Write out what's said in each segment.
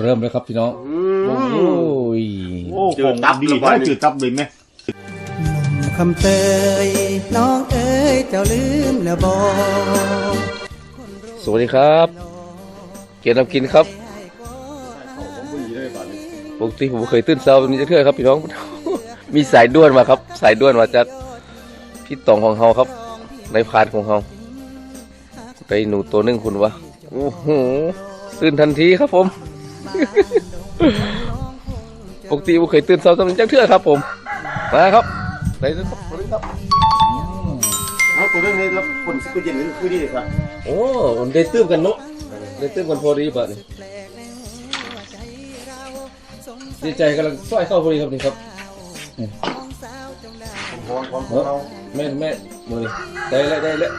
เริ่มเลยครับพี่น้องอืโอ้มยโอ้จืดตับดีดีกว่าจืดตับเลยไหมคำเตยน้องเอ๋ยเจ้าลืมแล้วบอกสวัสดีครับ เกียรตินำกินครับปกติผมเคยตื่นเช้าแบบนี้จะเทื่อครับพี่น้อง มีสายด่วนมาครับ สายด่วนมาจากพี่ตองของเฮาครับ ในพานของเฮาได้หนูตัวหนึงคุณวะโอ้โหตื่นทันทีครับผม ปกติผมเคยตื่นเช้าแบบนี้จะเทื่อครับ ผม มาครับได้แล้วครับสวัสดีครับเอาตัวเรื่องนี้แล้วคนซิกุเย็นนี่คือดีเลยครับ โอ้ได้ตื้มกันเนาะได้ตื้มกันพอดีป่ะนี่ดีใจกำลังสร้อยเข้าพอดีครับนี่ครับพร้อมพร้อมเนาะเราแม่แม่มือนี่ได้แล้วได้แล้ว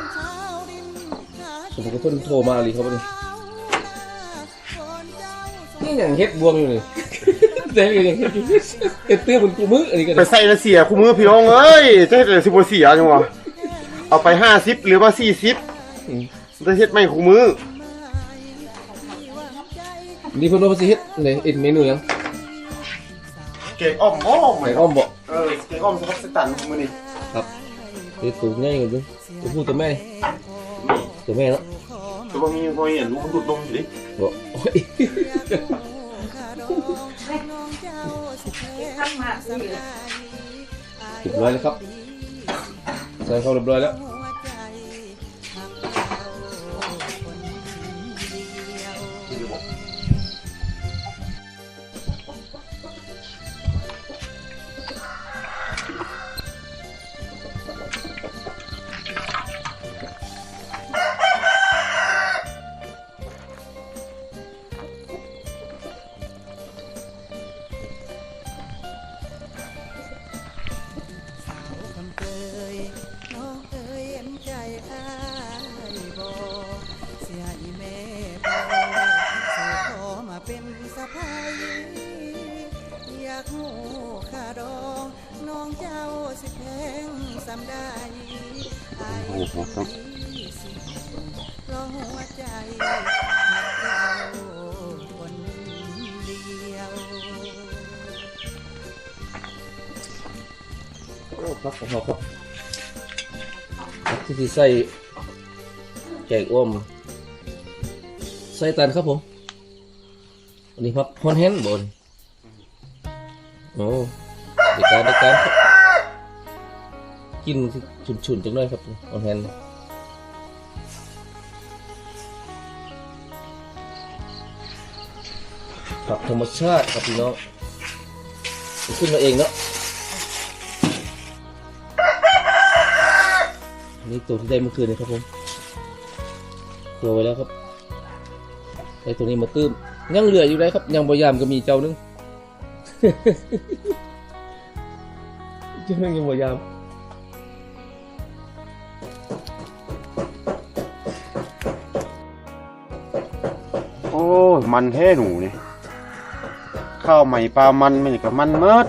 สมมติว่าเพิ่นโทรมาเลยครับนี่ นี่อย่างเฮ็ดบวงอยู่นี่แต่อย่างเฮ็ดอยู่เฮ็ดตื้มมันกูมืออันนี้กันไปใส่แล้วเสียคู่มือพี่น้องเอ้ยจะให้แต่สิบเสียจังวะเอาไปห้าสิบหรือว่าสี่สิบจะเฮ็ดไม่คู่มือนี่เพิ่นว่าสิเฮ็ดนี่เอ็ดเมนูหยังเก่งอ้อมอ้อมไก่อ้อมบ่เออเก่งอ้อมสำหรับสตันคู่มือนี่ครับเฮ็ดตัวง่ายกว่าอยู่ตัวผู้ตัวแม่ตัวแม่เนาะ แต่ว่ามีพอเห็นลูกมันดุดลงอยู่ดิโอ้ยเรียบร้อยแล้วครับใส่เข้าเรียบร้อยแล้ว เพราะหัวใจคนเดียวโอ้ครับของเราครับที่ที่ใส่แกงอ้อมใส่ตันครับผม อันนี้ครับฮอนแฮนบนโอ้เด็กการเด็กการครับ กินฉุนๆจังเลยครับฮอนแฮนครับธรรมชาติครับพี่น้องขึ้นมาเองเนาะนี่ตัวที่ได้เมื่อคืนนี้ครับผมตัวไว้แล้วครับไอตัวนี้มาตื้มยังเหลืออยู่เลยครับ ยังพยายามก็มีเจ้านึงเจ้านึงยังพยายาม มันแท้หนูนี่ข้าวใหม่ปลามันไม่กับมันเมิด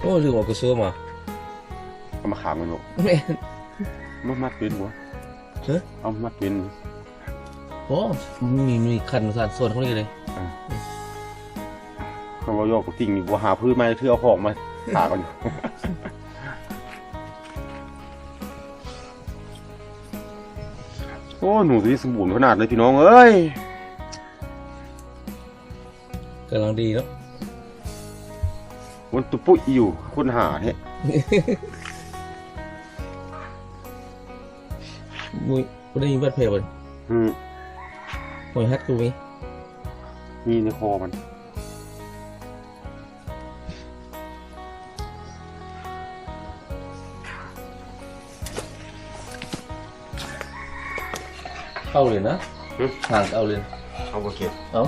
โอ้ลืมเออกกระเสื้อมาเอามาขามกันลูกแม่นมามัดเป็นหัวเฮ้ยเอามัดเป็นโอ้มีมีคันสารส่วนเขาเลยเลย เขาว่าโยกติ่งนี่บัวหาพื้นมาเทื่อเอาของมาถากันอยู่โอ้หนูตัวนี้สมบูรณ์ขนาดเลยพี่น้องเอ้ยกำลังดีเนาะมันตุปุยอยู่คุณหาเนี่ยมุ้ยไม่ได้ยินบัดเพลบ่นอืมหอยฮัดกูมีมีในคอมัน เข้าเลยนะหึ ห่างเอาเลยเอาโอเคเอา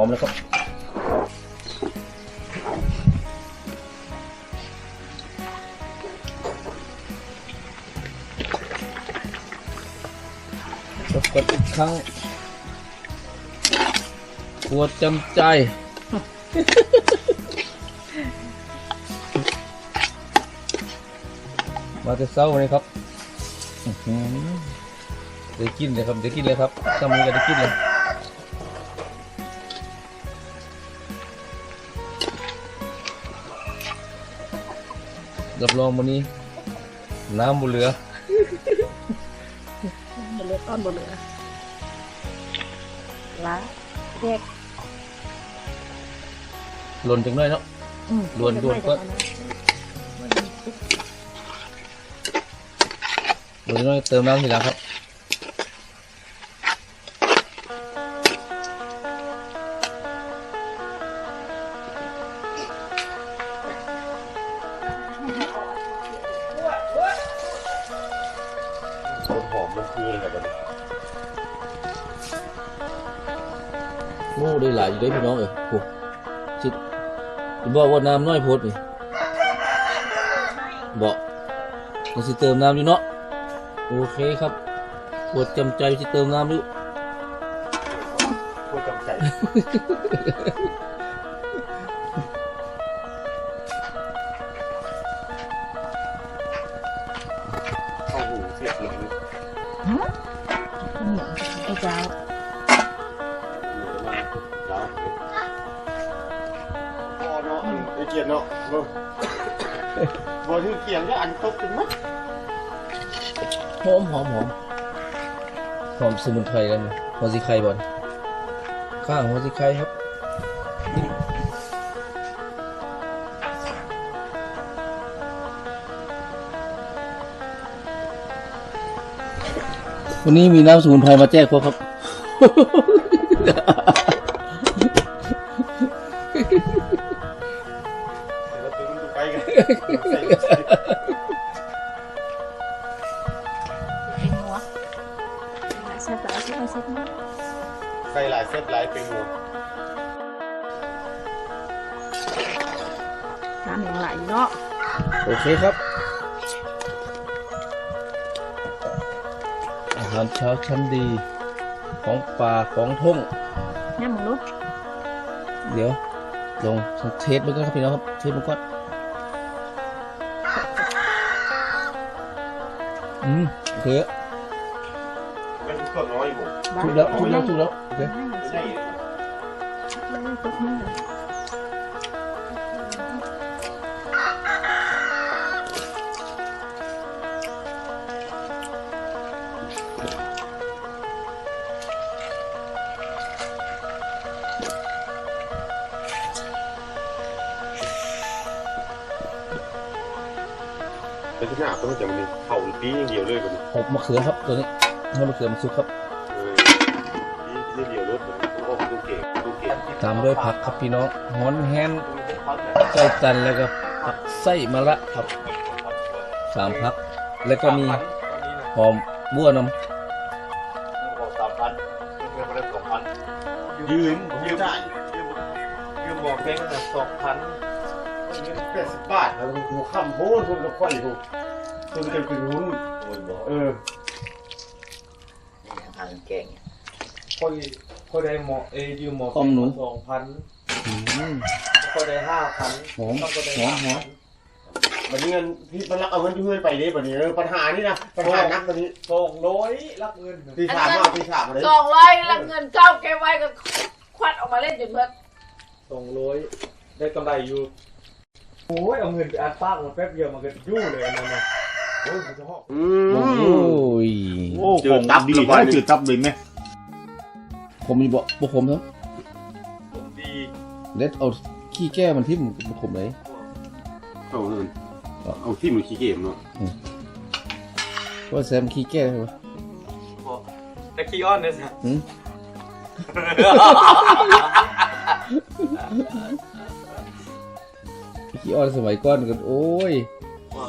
อมแล้วครับ บกันอีกครั้งปวดจำใจ มาแต่เช้าวันนี้ครับอื้อหือได้กินเลยครับได้กินเลยครับทำมือก็ได้กินเลยรับรองวันนี้ น้ำบุเหลือบนเรือต้อนบนเรือ ล้างแยกหล่นจังเลยเนาะ อืมด่วนด่วนก็ หล่นจังเลยเติมน้ำทีหลังครับ ต้นหอมมันคืออะไรแบบนี้โอ้ได้หลายอยู่ได้พี่น้องเอ้ยโอ้ชิดจะบอกว่าน้ำน้อยโพดนี่บอกมันสิเติมน้ำอยู่เนาะโอเคครับปวดจำใจสิเติมน้ำอยู่ปวดจำใจ เกียรติเนาะบ่บ่ถือเกียงก็อันตกถึงมั้ยหอมหอมหอมหอมสมุนไพรแล้วนี่หัวสีไข่บอลข้างหัวสีไข่ครับวันนี้มีน้ำสมุนไพรมาแจกพวกครับ วน้ำยังไหลอยู่เนาะโอเคครับ อาหารเช้าชั้นดี ของป่าของทุ่งเนี่ยมึงรู้เดี๋ยวลงเทสมันก่อนครับพี่น้องครับเทสมันก่ อนอืมโอเคมันก็น้อยอยู่ถูกแล้วถูกแล้วถูกแล้วโอเค ไม่ใช่ตกมือ แต่ที่หน้าต้องจะมันเข่าปีอย่างเดียวเลยแบบนี้หกมะเขือครับตัวนี้ให้มะเขือมันสุกครับเออปีเดียวรถมันโอ้ดูเก่งดูเก่งตามด้วยผักครับพี่น้องหอนแฮนไส้ตันแล้วก็ผักไส้มะระครับสามพัก แล้วก็มีหอมบัวน้ยืมยืมได้ยืมยืมบอกเพลงตั้งสองพันแปดสิบบาทแล้วกูข้ามโพนทุนกับค่อยกู ทุนกันเป็นหุ้นเออทางเก่งค่อยค่อยได้หมอเอยยืมหมอำต้มหนูสองพันอืมค่อยได้ห้าพันหอมต้องก็ได้หอมหอมวันนี้เงินพี่มันรักเอาเงินที่เงินไปนี่วันนี้เออปัญหานี่นะปัญหานักวันนี้สองร้อยรับเงินพี่ถามมาพี่ถามมาเลยสองร้อยแล้วเงินเจ้าเก็บไว้ก็ควัดออกมาเล่นจนเบิดสองร้อยได้กำไรอยู่โอ้ยเอาเงินไปอัดปากมาแป๊บเดียวมันก็ยู่เลยอันนั่นนะ โอ้ยมันจะหอกอืโอ้มยโอ้จืดตับดีนะจืดตับเลยไหมผมมีบอกพวกผมครับผมดีเล็ดเอาขี้แก้มันทิ่มพวกผมเลยเอาเงินเอาที่มือขี้เกมเนาะว่าแซมขี้แก้ใช่ไหมแต่ขี้อ้อนเนี่ยสิหืมขี้อ่อนสมัยก่อนกันโอ้ย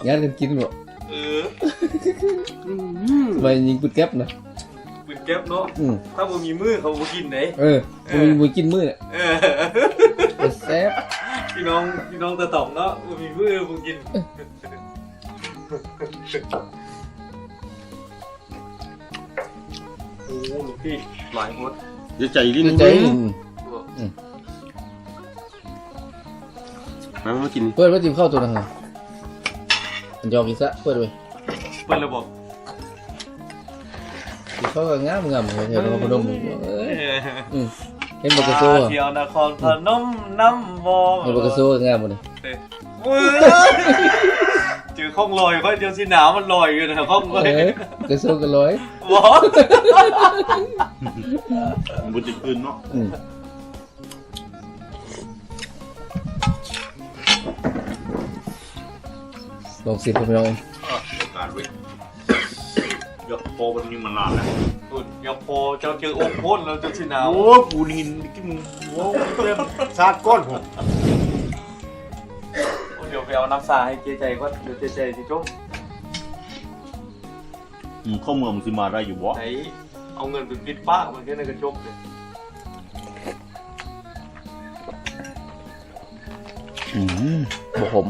งานกันกินหมด เออสมัยยิงปืนแก๊ปนะปืนเป็นแก๊ปเนาะอืมถ้าบ่มีมือเขาบ่กินไหนเออมึงมึงกินมื้อเนี่ยเออแต่แซ่บพี่น้องพี่น้องตะต่อมเนาะบ่มีมือบ่กินโอ้ลูกพี่หลายหมดเดี๋ยวใจลิ้นใจมึงมามากินเปิดว่าจิ้มข้าวตัวนึงอะ มันยอมกินซะเปิดไปเปิดระบบกินข้าวก็งามงามเลยเดี๋ยวเราพนมเอ้ยเอออืมเห็นบักกะโซ่มาอะเที่ยวนครพนมน้ำบองเห็นบักกะโซ่งามหมดเลยมือเจอข้องลอยก็เจอสิหนาวมันลอยอยู่นะข้องลอยเอ้ยกระโซ่ก็ร้อยบอบุญติดปืนเนาะ ลองสิพี่น้องการเว้ยยกโปมันนี่มันนานแล้วตุ่นอย่าพอเจ้าเจอองค์พ่นแล้วเจอสิหนาวโอ้ปูนินกินโอ้เต็มชาติก้อนผมเดี๋ยวไปเอาน้ำสาให้เจ๊ใจก็เดี๋ยวเจ๊ใจสิจุ๊บข้อเมืองมันสิมาได้อยู่บ่ไหนเอาเงินไปปิดป้ามันแค่ในกระจกเลยอืมบผม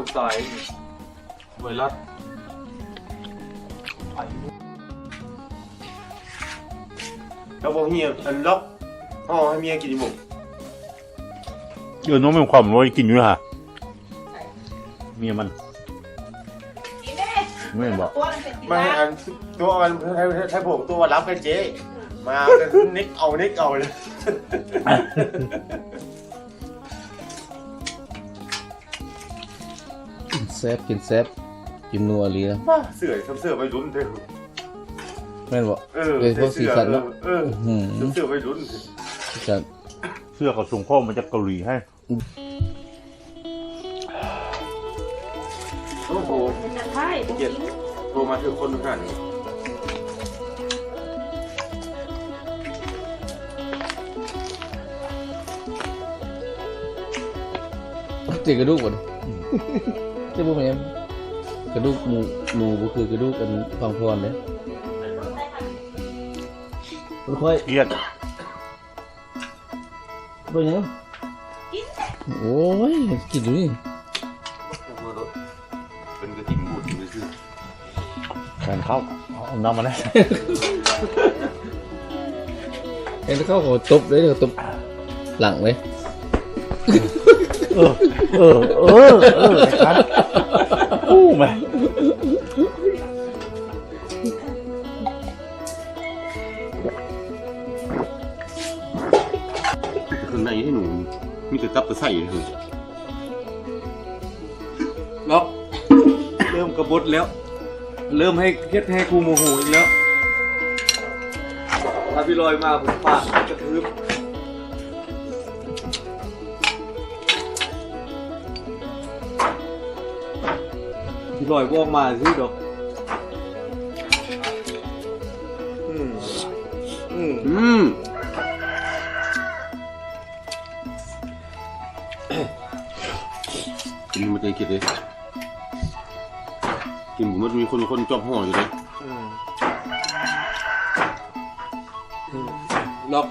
กูใส่ไวรัสไอ้แล้วบอกเฮียอันล็อกพ่อให้เมียกินหมกเออน้องมีความร้อยกินอยู่ฮะเมียมันกินได้ไม่เห็นบอกตัวมันเป็นกินไม่ได้อันตัวมันให้ให้ผมตัวรับกันเจ๊มานิกเอานิกเอาเลย แซ่บกินแซ่บกินนัวเลยนะมาเสือทำเสือไปรุ่นเถอะแม่นบอกเออเป็นพวกสีสันเนอะเอออืมทำเสือไปรุ่นจะเสื้อกับส่งข้อมาจากเกาหลีให้โอ้โหมันจะใช่บุกินโทรมาถึงคนขนาดนี้เจอกระดูกก่อนเจ้าบุ้มยังกระดูกหมูหมูก็คือกระดูกอันพังพรเลยมันค่อยเครียดเป็นยังโอ้ยกินดูนี่เป็นกระถิ่นบูดเลยคือแฟนเข้าเอาน้ำมาแล้วเห็นเขาเขาตบเลยเขาตบหลังเลยเออเออเออเออไอ้คัน อู้ม่ข้างในให้หนูมีแต่ตับแต่ไส้เลยคือล็อกเริ่มกระบดแล้ว เริ่มให้เฮ็ดให้กูโมโหอีกแล้วถ้าพี่ลอยมาผมปาดกระทืบ ลอยก็ออกมาสิดอกอืมอืมอืมกินมันจะกินเลยกินผมมันมีคนคนจอบห่ออยู่เลยอืมอืมล็อก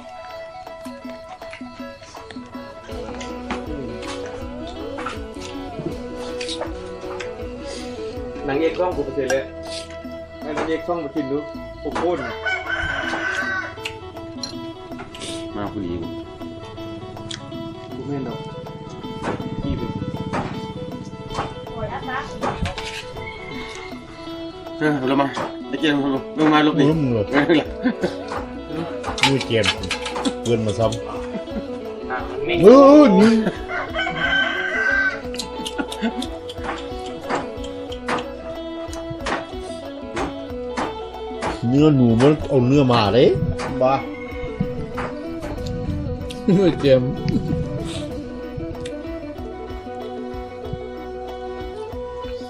นางเอกช่องกูไปเสร็จเลยให้นางเอกช่องมากินดูโอ้โหนมาพอดีกูไม่เนาะพี่เป็นโอ้ยอัตราเออเรามาไอ้เจนลงมาลบดิมึงหลดเออมือเกมเปืนมาซ้นี่ำเออนี่ เนื้อหนูมันเอาเนื้อมาเลยบ้ามือเกม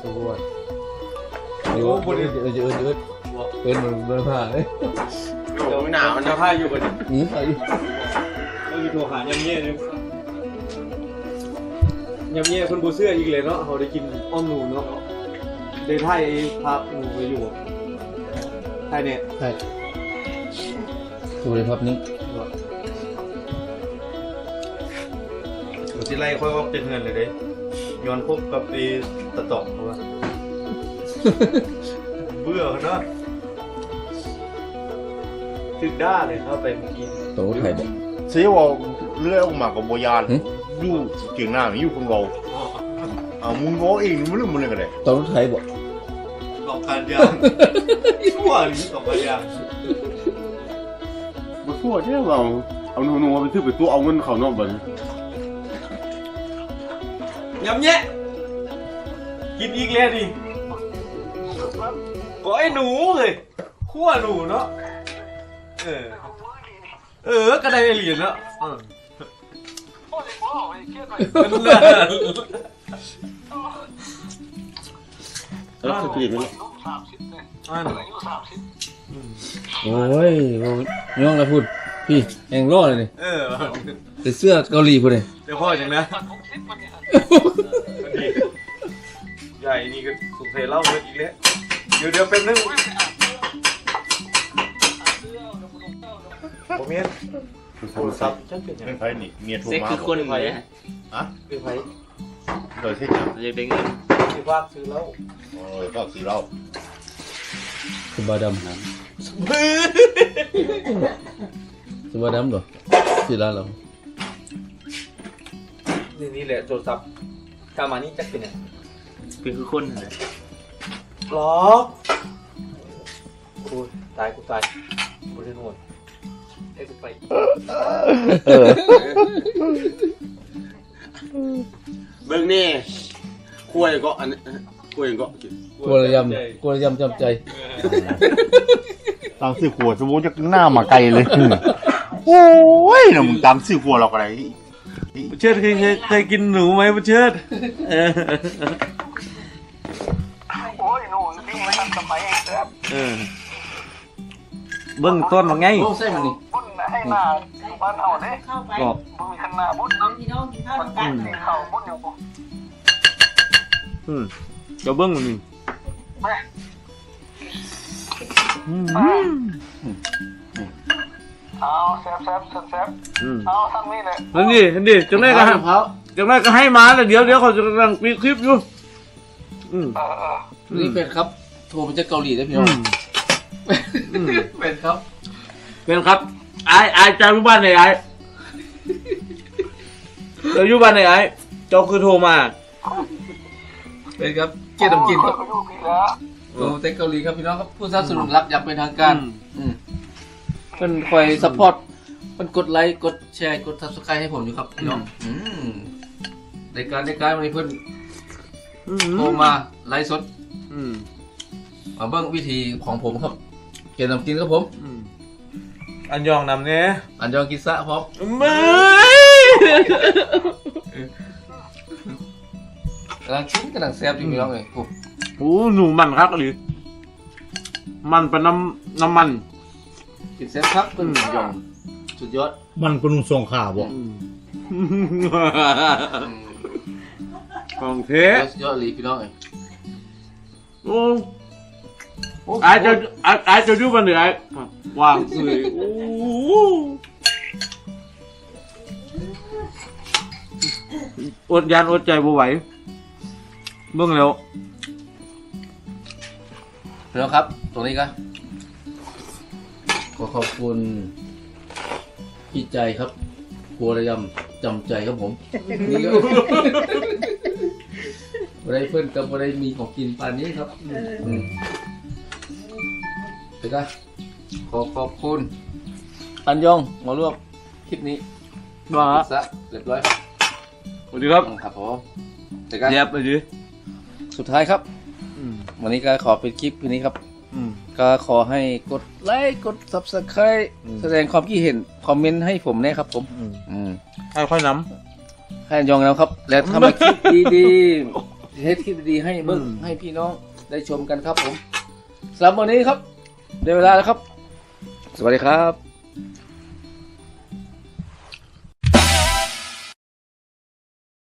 สวยเดี๋ยวเดี๋ยวเดี๋ยวเดี๋ยวเดี๋ยวเป็นมันเดินผ่านเลยโอ้ไม่หนาวมันจะนะพาอยู่กันอืมเอาอยู่ต้องอยู่โทรหายำเย่เลยยำเย่คนบูเสื้ออีกเลยเนาะเขาได้กินอ้อมหนูเนาะได้ไทยภาพหนูไปอยู่ ไทยเนี่ยใช่ดูเลยครับนี่ผมที่ไล่ค่อยออกจากเงินเลยเด้ย้อนพบกับปีตะตอกเพราะว่าเบื่อเขาเนาะถึกด้าเลยเข้าไปเมื่อกี้โตไทยบอกเสียว่าเลือกออกมากับโบยานหึอยู่เกียงหน้ามีอยู่คนเราเอามึงง้อเองมึงเรื่องมึงเลยกันเลยโตไทยบอกต อกการยางทั่วหรือตอกการยางมาทั่วที่เราเอาหนูๆไปซื้อไปตัวเอาเงินเขาเนอกบ้านยำแยะกินอีกแล้วดิก็ไอ้หนูเลยขั้วหนูเนาะเออเออก็ได้เหรียญเนาะเออ เป็นเรื่องเออคือเปลี่ยนไปแล้วอันโอ้ยย่องแล้วพูดพี่แองล่อเลยนี่เออแต่เสื้อเกาหลีพูดเลยเดี๋ยวพ่ออย่างนะใหญ่นี่ก็สงสัยเล่าเยอะอีกแล้วเดี๋ยวเดี๋ยวเป็นนึงผมเมียนโทรศัพท์จังเป็นยังไม่ไผนี่เมียโทรเซ็กมาคือคนไผไหนอะคือไผ โดยเช่นกันอยากได้เงินคือภาคซื้อแล้วโอ้ยก็สีเราสบาดำสบาดำเหรอสิร้านเรานี่นี่แหละโทรศัพท์กามานี่จักเป็นยังเป็นคือคนไหนล็อกโอ้ยตายกูตายกูจะนวดให้กูไป เบิ่งนี่คุยก็อันคุยก็กินกลัวระยำกลัวระยำจำใจ ตามซื้อขวดสมมติจะหน้ามาไกลเลย โอ้ยนะมึงตามซื้อขวดเราก็ได้เชิดเคยเคยเคยกินหนูไหมบุเชิดเออโอ้ยหนูนี่มันทำสมัยเด็กเออเบิ้งต้นมาไง โอ้ใส่มันนี่ บุญให้หน้าอยู่ บ้านเฮาเด้เข้าไปบอกบุญมีข้างหน้าบุญน้องพี่น้องกินข้าวด้วยกันมีเข้าบุญอยู่อืมเดี๋ยวเบิ้งมันนี่แม่อืมเอาแซ่บแซ่บแซ่บแซ่บอืมเอาทั้งนี้เลยนั่นดินั่นดิจังได้ก็ให้จังได้ก็ให้มาแล้วเดี๋ยวเดี๋ยวเขาจะกำลังปีคลิปอยู่อืมเออเออนี่เป็นครับ โทรมาจากเกาหลีได้พี่น้องเป็นครับ เป็นครับ ไอ้ไอ้เจ้าอยู่บ้านไหนไอ้เจ้าอยู่บ้านไหนไอ้เจ้าคือโทรมาเป็นครับเกียรติกินครับก็อยู่พี่แล้วโทรมาจากเกาหลีครับพี่น้องครับผู้สนับสนุนรักอย่างเป็นทางการอืมเพิ่นคอยซัพพอร์ตเพิ่นกดไลค์กดแชร์กด subscribe ให้ผมอยู่ครับพี่น้องอืมในการในการวันนี้เพิ่นอืมโทรมาไลฟ์สดอืมมาเบิ่งวิธีของผมครับ เกียรติกินครับผม อืมอันยองนำเนี่ยอันยองกิซะพร้อมไม่กำลังชิ้นกำลังแซ่บอยู่พี่น้องเลยโอ้โอ้หนูมันครับหรือมันเป็นน้ำน้ำมันกินแซ่บครับเพิ่นยองสุดยอดมันเป็นนุ่งทรงขาบ่ของเทสุดยอดเลยพี่น้องเลยโอ้ ไอ้จะไอ้ไอ้จะอยู่บ้านไหนไอ้วางเลยโอ้อดยานอดใจบ่ไหวเบิ่งแล้วพี่น้องครับ ตรงนี้ก็ขอขอบคุณพี่ใจครับครัวระยำจำใจครับผมนี่ก็บ่ได้เพื่อนกับบ่ได้มีของกินปานนี้ครับอืม ไปกันขอขอบคุณอันยองหมอลวกคลิปนี้ว่าซะเรียบร้อยสวัสดีครับครับผมไปกันเรียบเลยดิสุดท้ายครับอืมวันนี้ก็ขอเป็นคลิปนี้ครับอืมก็ขอให้กดไลค์กด subscribe อืมแสดงความคิดเห็น คอมเมนต์ให้ผมแน่ครับผมอืมอืมให้ค่อยน้ให้ยองแล้วครับ แล้วทำมาคลิปดีๆให้คลิปดีๆให้เบิ้งให้พี่น้องได้ชมกันครับผมสำหรับวันนี้ครับ ได้เวลาแล้วครับ สวัสดีครับ